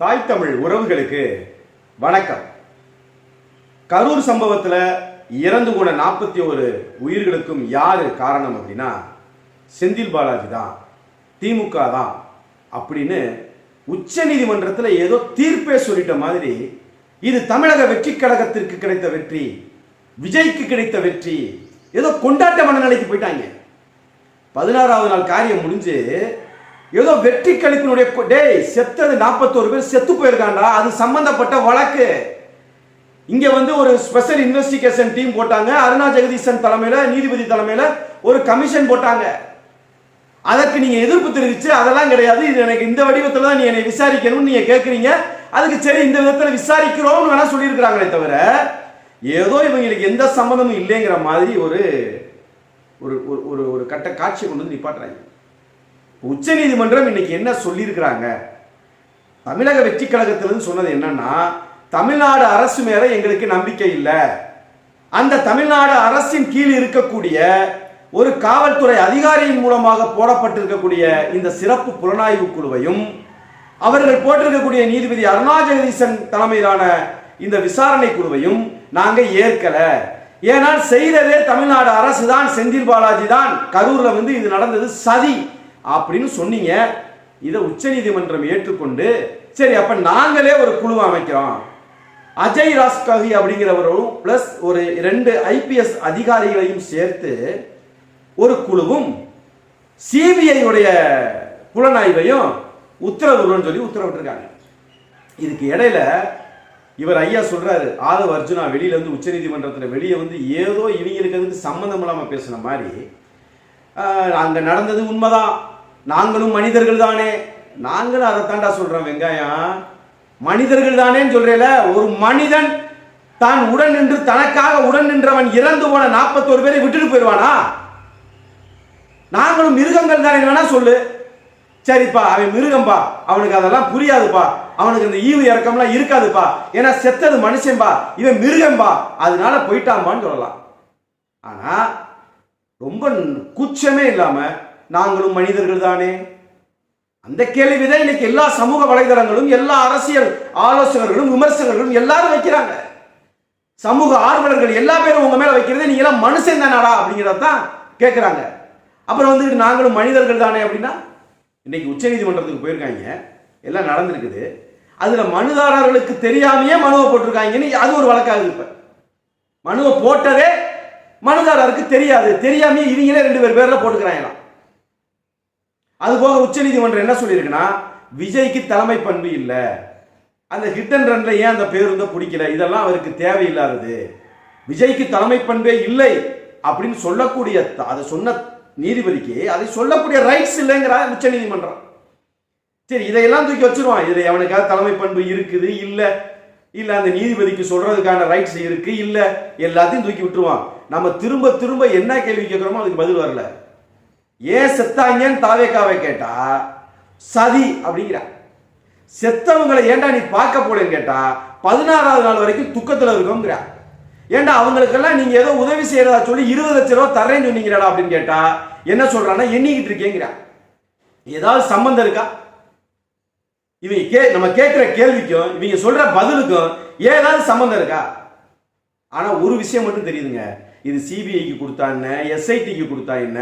தாய் தமிழ் உறவுகளுக்கு வணக்கம். கரூர் சம்பவத்தில் இறந்து போன நாற்பத்தி ஒரு உயிர்களுக்கும் யாரு காரணம் அப்படின்னா செந்தில் பாலாஜி தான் திமுக தான் அப்படின்னு உச்ச நீதிமன்றத்தில் ஏதோ தீர்ப்பே சொல்லிட்ட மாதிரி இது தமிழக வெற்றி கழகத்திற்கு கிடைத்த வெற்றி விஜய்க்கு கிடைத்த வெற்றி ஏதோ கொண்டாட்ட மனநிலைக்கு போயிட்டாங்க. பதினாறாவது நாள் காரியம் முடிஞ்சு ஏதோ வெற்றி கழிப்பினுடைய டேய் செத்தது நாற்பத்தோரு பேர் செத்து போயிருக்காண்டா அது சம்பந்தப்பட்ட வழக்கு. இங்க வந்து ஒரு ஸ்பெஷல் இன்வெஸ்டிகேஷன் டீம் போட்டாங்க. அருணா ஜெகதீசன் தலைமையில நீதிபதி தலைமையில ஒரு கமிஷன் போட்டாங்க. அதற்கு நீங்க எதிர்ப்பு தெரிவிச்சு அதெல்லாம் கிடையாது. இது எனக்கு இந்த வடிவத்துல தான் நீ என்னை விசாரிக்கணும்னு நீங்க கேட்குறீங்க அதுக்கு சரி இந்த விதத்துல விசாரிக்கிறோம்னு வேணா சொல்லியிருக்கிறாங்களே தவிர ஏதோ இவங்களுக்கு எந்த சம்மந்தமும் இல்லைங்கிற மாதிரி ஒரு ஒரு ஒரு- ஒரு ஒரு கட்ட காட்சி கொண்டு வந்து நிப்பாட்டுறாங்க. உச்ச நீதிமன்றம் இன்னைக்கு என்ன சொல்லியிருக்கிறாங்க? தமிழக வெற்றி கழகத்திலிருந்து சொன்னது என்னன்னா தமிழ்நாடு அரசு மேல எங்களுக்கு நம்பிக்கை இல்லை. அந்த தமிழ்நாடு அரசின் கீழ் இருக்கக்கூடிய ஒரு காவல்துறை அதிகாரியின் மூலமாக போடப்பட்டிருக்கக்கூடிய இந்த சிறப்பு புலனாய்வு குழுவையும் அவர்கள் போட்டிருக்கக்கூடிய நீதிபதி அருணா ஜெகதீசன் தலைமையிலான இந்த விசாரணை குழுவையும் நாங்கள் ஏற்கல. ஏனால் செய்ததே தமிழ்நாடு அரசு தான் செந்தில் பாலாஜி தான். கரூர்ல வந்து இது நடந்தது சதி. அப்படின்னு சொன்னீங்க. இதை உச்சநீதிமன்றம் ஏற்றுக்கொண்டு சரி அப்ப நாங்களே ஒரு குழு அமைக்கிறோம். அஜய் ராஸ்காகி அப்படிங்கிறவரும் பிளஸ் ஒரு ரெண்டு ஐபிஎஸ் அதிகாரிகளையும் சேர்த்து ஒரு குழுவும் சிபிஐ உடைய புலனாய்வையும் உத்தரவுன்னு சொல்லி உத்தரவிட்டிருக்காங்க. இதுக்கு இடையில இவர் ஐயா சொல்றாரு ஆதவ அர்ஜுனா வெளியில வந்து உச்சநீதிமன்றத்தில் வெளியே வந்து ஏதோ இவங்களுக்கு சம்மந்தம் இல்லாம பேசின மாதிரி அங்கே அங்க நடந்தது உண்மைதான். நாங்களும் மனிதர்கள் தானே நாங்களும் அதைத்தாண்டா சொல்கிறோம் சொல்றோம் வெங்காயம். மனிதர்கள் தானேன்னு சொல்றேல ஒரு மனிதன் தான் உடன் நின்று தனக்காக உடன் நின்றவன் இறந்து போன நாற்பத்தோரு பேரை விட்டுட்டு போயிடுவானா? நாங்களும் மிருகங்கள் தானே வேணா சொல்லு. சரிப்பா அவன் மிருகம்பா. அவனுக்கு அதெல்லாம் புரியாதுப்பா. அவனுக்கு அந்த ஈவு இறக்கம்லாம் இருக்காதுப்பா. ஏன்னா செத்தது மனுஷன்பா இவன் மிருகம்பா. அதனால போயிட்டாம்பான்னு சொல்லலாம். ஆனா ரொம்ப கூச்சமே இல்லாமல் நாங்களும் மனிதர்கள் தானே அந்த கேள்விதான் இன்னைக்கு எல்லா சமூக வலைதளங்களும் எல்லா அரசியல் ஆலோசகர்களும் விமர்சகர்களும் எல்லாரும் வைக்கிறாங்க. சமூக ஆர்வலர்கள் எல்லா பேரும் உங்க மேல வைக்கிறதே நீங்க எல்லாம் மனுஷன் தானாடா அப்படிங்கிறத தான் கேட்கிறாங்க அப்புறம் வந்துட்டு நாங்களும் மனிதர்கள் தானே அப்படின்னா இன்னைக்கு உச்சநீதிமன்றத்துக்கு போயிருக்காங்க. எல்லாம் நடந்திருக்குது. அதுல மனுதாரர்களுக்கு தெரியாமையே மனுவை போட்டிருக்காங்கன்னு அது ஒரு வழக்காக இருப்ப மனுவை போட்டதே மனுதாரருக்கு தெரியாது. தெரியாமையே இவங்களே ரெண்டு பேர் பேர்ல போட்டுக்கிறாங்களாம். அது போக உச்சநீதிமன்றம் என்ன சொல்லியிருக்குன்னா விஜய்க்கு தலைமை பண்பு இல்லை. அந்த ஹிட் அண்ட் ரன்ல ஏன் அந்த பேருந்தை பிடிக்கல? இதெல்லாம் அவருக்கு தேவையில்லாதது. விஜய்க்கு தலைமை பண்பே இல்லை அப்படின்னு சொல்லக்கூடிய அதை சொன்ன நீதிபதிக்கு அதை சொல்லக்கூடிய ரைட்ஸ் இல்லைங்கிற உச்ச நீதிமன்றம் சரி இதையெல்லாம் தூக்கி வச்சிருவான். இதில் எவனுக்காவது தலைமை பண்பு இருக்குது? இல்லை. இல்லை அந்த நீதிபதிக்கு சொல்றதுக்கான ரைட்ஸ் இருக்கு? இல்லை. எல்லாத்தையும் தூக்கி விட்டுருவான். நம்ம திரும்ப திரும்ப என்ன கேள்வி கேட்குறோமோ அதுக்கு பதில் வரல. ஏன் செத்தாங்கன்னு தாவேக்காவை கேட்டா சதி அப்படிங்கிறா செத்தவங்களை ஏண்டா நீ பார்க்க போலன்னு கேட்டா பதினாறாவது நாள் வரைக்கும் துக்கத்தில் இருக்கோங்கிற ஏன்டா அவங்களுக்கெல்லாம் நீங்க ஏதோ உதவி செய்யறதா சொல்லி இருபது லட்ச ரூபா தரேன்னு சொன்னீங்கடா அப்படின்னு கேட்டா என்ன சொல்றான்னா எண்ணிக்கிட்டு இருக்கேங்கிற ஏதாவது சம்பந்தம் இருக்கா? இவங்க கே நம்ம கேட்குற கேள்விக்கும் இவங்க சொல்ற பதிலுக்கும் ஏதாவது சம்பந்தம் இருக்கா? ஆனா ஒரு விஷயம் மட்டும் தெரியுதுங்க. இது சிபிஐக்கு கொடுத்தா என்ன? எஸ்ஐடிக்கு கொடுத்தா என்ன?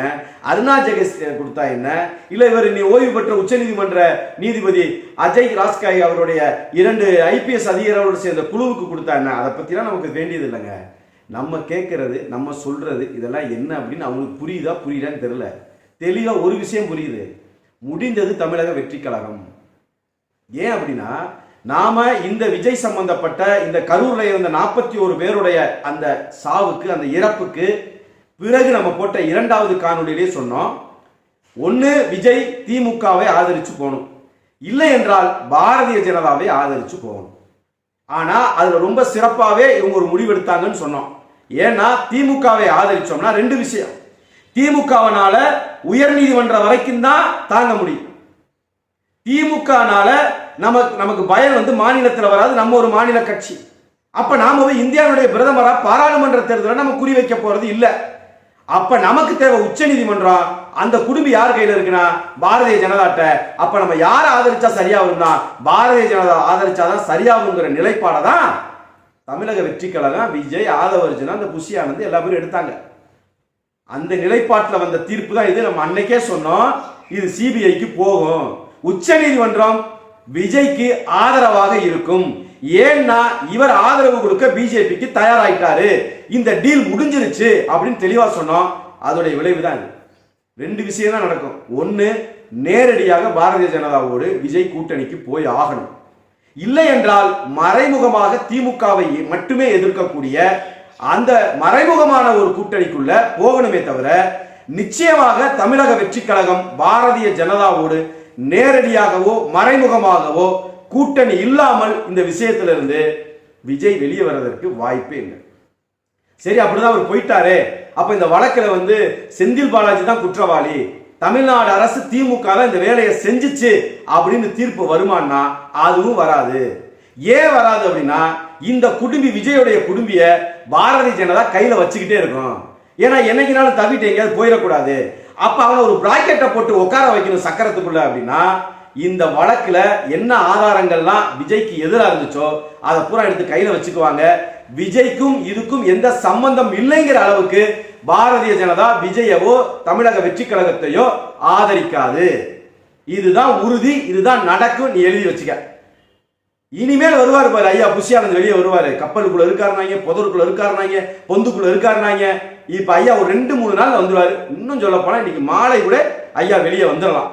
அருணா ஜெகஸ் கொடுத்தா என்ன? இல்லை இவர் நீ ஓய்வு பெற்ற உச்சநீதிமன்ற நீதிபதி அஜய் ராஸ்காய் அவருடைய இரண்டு ஐபிஎஸ் அதிகாரிகளோடு சேர்ந்த குழுவுக்கு கொடுத்தா என்ன? அதை பற்றிலாம் நமக்கு வேண்டியது இல்லைங்க நம்ம கேட்கறது நம்ம சொல்றது இதெல்லாம் என்ன அப்படின்னு அவங்களுக்கு புரியுதா புரியுதான்னு தெரியல. தெளிவாக ஒரு விஷயம் புரியுது. முடிந்தது தமிழக வெற்றி கழகம் ஏன் அப்படின்னா நாம இந்த விஜய் சம்பந்தப்பட்ட இந்த கரூர்ல இருந்த நாற்பத்தி ஒரு பேருடைய அந்த சாவுக்கு அந்த இறப்புக்கு பிறகு நம்ம போட்ட இரண்டாவது காணொலியிலே சொன்னோம். ஒன்று விஜய் திமுகவை ஆதரிச்சு போகணும். இல்லை என்றால் பாரதிய ஜனதாவை ஆதரிச்சு போகணும். ஆனால் அதில் ரொம்ப சிறப்பாகவே இவங்க ஒரு முடிவெடுத்தாங்கன்னு சொன்னோம். ஏன்னா திமுகவை ஆதரிச்சோம்னா ரெண்டு விஷயம். திமுகவனால உயர்நீதிமன்றம் வரைக்கும் தான் தாங்க முடியும். திமுகனால நமக்கு நமக்கு பயம் வந்து மாநிலத்தில் வராது நம்ம ஒரு மாநில கட்சி. அப்போ நாம் வந்து இந்தியாவுடைய பிரதமராக பாராளுமன்ற தேர்தலை நம்ம குறி வைக்க போகிறது இல்லை. அப்போ நமக்கு தேவை உச்ச நீதிமன்றம் அந்த குடும்பம் யார் கையில் இருக்குன்னா பாரதிய ஜனதாட்ட. அப்போ நம்ம யாரை ஆதரிச்சா சரியாகும்னா பாரதிய ஜனதா ஆதரிச்சாதான் சரியாகுங்கிற நிலைப்பாடை தான் தமிழக வெற்றி கழகம் விஜய் ஆதவர்ஜுனா அந்த புஷியானந்து ஆனந்த் எல்லா பேரும் எடுத்தாங்க. அந்த நிலைப்பாட்டில் வந்த தீர்ப்பு தான் இது. நம்ம அன்னைக்கே சொன்னோம் இது சிபிஐக்கு போகும். உச்ச நீதிமன்றம் விஜய்க்கு ஆதரவாக இருக்கும். ஏன்னா இவர் ஆதரவு கொடுக்க பிஜேபிக்கு தயாராயிட்டாரு. இந்த டீல் முடிஞ்சிருச்சு அப்படின்னு தெளிவா சொன்னோம். அதோடைய விளைவு தான் ரெண்டு விஷயம் தான் நடக்கும். ஒன்று நேரடியாக பாரதிய ஜனதாவோடு விஜய் கூட்டணிக்கு போய் ஆகணும். இல்லை என்றால் மறைமுகமாக திமுகவை மட்டுமே எதிர்க்கக்கூடிய அந்த மறைமுகமான ஒரு கூட்டணிக்குள்ள போகணுமே தவிர நிச்சயமாக தமிழக வெற்றி கழகம் பாரதிய ஜனதாவோடு நேரடியாகவோ மறைமுகமாகவோ கூட்டணி இல்லாமல் இந்த விஷயத்திலிருந்து விஜய் வெளியே வர்றதற்கு வாய்ப்பே இல்லை. சரி அப்படிதான் அவர் போயிட்டாரே. அப்ப இந்த வழக்கில் வந்து செந்தில் பாலாஜி தான் குற்றவாளி. தமிழ்நாடு அரசு திமுக தான் இந்த வேலையை செஞ்சுச்சு அப்படின்னு தீர்ப்பு வருமானா? அதுவும் வராது. ஏன் வராது அப்படின்னா இந்த குடும்பி விஜயோடைய குடும்பிய பாரதிய ஜனதா கையில வச்சுக்கிட்டே இருக்கும் ஏன்னா என்னைக்குனாலும் தவிட்டு எங்கேயாவது போயிடக்கூடாது. அப்ப அவனை ஒரு பிராக்கெட்டை போட்டு உட்கார வைக்கணும் சக்கரத்துக்குள்ள அப்படின்னா இந்த வழக்குல என்ன ஆதாரங்கள்லாம் விஜய்க்கு எதிராக இருந்துச்சோ அதை பூரா எடுத்து கையில வச்சுக்குவாங்க. விஜய்க்கும் இதுக்கும் எந்த சம்பந்தம் இல்லைங்கிற அளவுக்கு பாரதிய ஜனதா விஜயவோ தமிழக வெற்றி கழகத்தையோ ஆதரிக்காது. இதுதான் உறுதி இதுதான் நடக்கும் நீ எழுதி வச்சுக்க. இனிமேல் வருவார் பாரு ஐயா புஷியானந்த் வெளியே வருவாரு. கப்பலுக்குள்ள இருக்காருனாங்க புதருக்குள்ள இருக்காருனாங்க பொந்துக்குள்ள இருக்காருனாங்க. இப்போ ஐயா ஒரு ரெண்டு மூணு நாள் வந்துருவாரு. இன்னும் சொல்ல போனால் இன்னைக்கு மாலை கூட ஐயா வெளியே வந்துடலாம்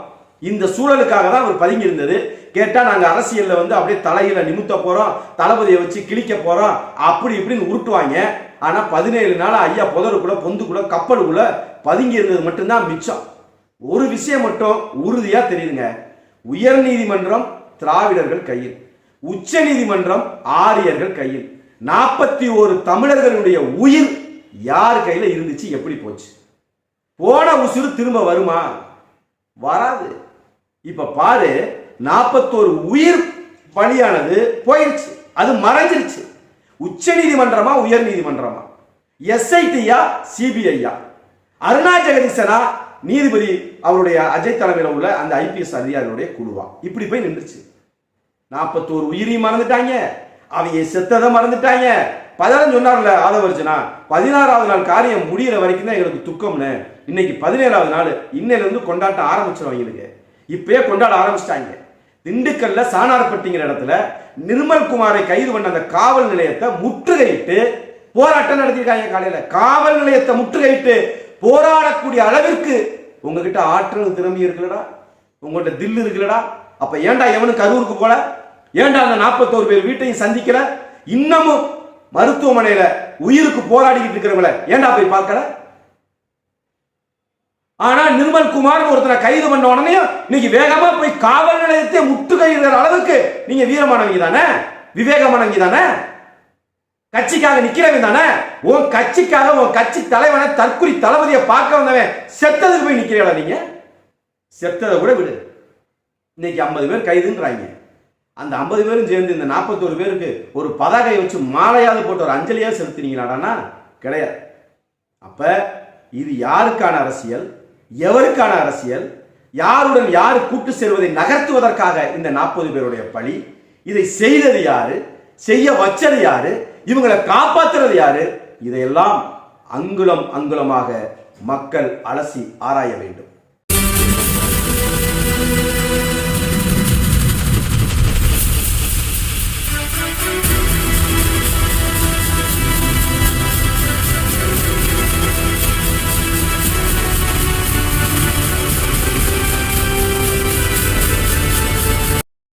இந்த சூழலுக்காக தான் அவர் பதுங்கி இருந்தது கேட்டால் நாங்கள் அரசியலில் வந்து அப்படியே தலையில நிமித்த போகிறோம் தளபதியை வச்சு கிழிக்க போகிறோம் அப்படி இப்படின்னு உருட்டுவாங்க. ஆனால் பதினேழு நாள் ஐயா புதருக்குள்ள பொந்துக்குள்ள கப்பலுக்குள்ள பதுங்கி இருந்தது மட்டும்தான் மிச்சம். ஒரு விஷயம் மட்டும் உறுதியாக தெரியுதுங்க. உயர் நீதிமன்றம் திராவிடர்கள் கையில். உச்ச நீதிமன்றம் ஆரியர்கள் கையில். நாற்பத்தி ஒரு தமிழர்களுடைய உயிர் யார் கையில் இருந்துச்சு எப்படி போச்சு? போன உசுறு திரும்ப வருமா? வராது. இப்போ பாரு நாற்பத்தோரு உயிர் பலியானது போயிடுச்சு அது மறைஞ்சிருச்சு. உச்ச நீதிமன்றமா உயர் நீதிமன்றமா? எஸ்ஐடியா சிபிஐயா? அருணா ஜெகதீசனா நீதிபதி அவருடைய அஜய் தலைமையில் உள்ள அந்த ஐபிஎஸ் அதிகாரிகளுடைய குழுவா? இப்படி போய் நின்றுச்சு. நாற்பத்தோரு உயிரையும் மறந்துட்டாங்க. அவங்க செத்ததை மறந்துட்டாங்க. பதினாறு சொன்னார்ல ஆதவர்ஜனா பதினாறாவது நாள் காரியம் முடியிற வரைக்கும் தான் எங்களுக்கு துக்கம்னு. இன்னைக்கு பதினேழாவது நாள் இன்னையிலேருந்து கொண்டாட்டம் கொண்டாட்ட ஆரம்பிச்சிடும் எங்களுக்கு இப்பயே கொண்டாட ஆரம்பிச்சிட்டாங்க. திண்டுக்கல்ல சாணார்பட்டிங்கிற இடத்துல நிர்மல் குமாரை கைது பண்ண அந்த காவல் நிலையத்தை முற்றுகையிட்டு போராட்டம் நடத்திருக்காங்க காலையில. காவல் நிலையத்தை முற்றுகையிட்டு போராடக்கூடிய அளவிற்கு உங்ககிட்ட ஆற்றல் திறமை இருக்குல்லடா. உங்கள்கிட்ட தில்லு இருக்குல்லடா. அப்ப ஏன்டா எவனும் கரூருக்கு போல? ஏன்டா அந்த நாற்பத்தோரு பேர் வீட்டையும் சந்திக்கல? இன்னமும் மருத்துவமனையில உயிருக்கு போராடிக்கிட்டு இருக்கிறவங்கள ஏன்டா போய் பார்க்கல ஆனா நிர்மல் குமார் ஒருத்தனை கைது பண்ண உடனே இன்னைக்கு வேகமா போய் காவல் நிலையத்தை முற்றுகையிடுற அளவுக்கு நீங்க வீரமானவங்க தானே? விவேகமானவங்க தானே? கட்சிக்காக நிக்கிறவன் தானே? உன் கட்சிக்காக உன் கட்சி தலைவனை தற்குறி தளபதியை பார்க்க வந்தவன் செத்ததுக்கு போய் நிக்கிறீங்களா நீங்க? செத்ததை கூட விடு. இன்னைக்கு ஐம்பது பேர் கைதுன்றாங்க அந்த ஐம்பது பேரும் சேர்ந்து இந்த நாற்பத்தோரு பேருக்கு ஒரு பதாகை வச்சு மாலையாவது போட்டு ஒரு அஞ்சலியா செலுத்தினீங்களாடானா கிடையாது. அப்ப இது யாருக்கான அரசியல்? எவருக்கான அரசியல்? யாருடன் யார் கூட்டு சேர்வதை நகர்த்துவதற்காக இந்த நாற்பது பேருடைய பழி? இதை செய்தது யாரு? செய்ய வச்சது யாரு? இவங்களை காப்பாற்றுறது யாரு? இதையெல்லாம் அங்குலம் அங்குலமாக மக்கள் அலசி ஆராய வேண்டும்.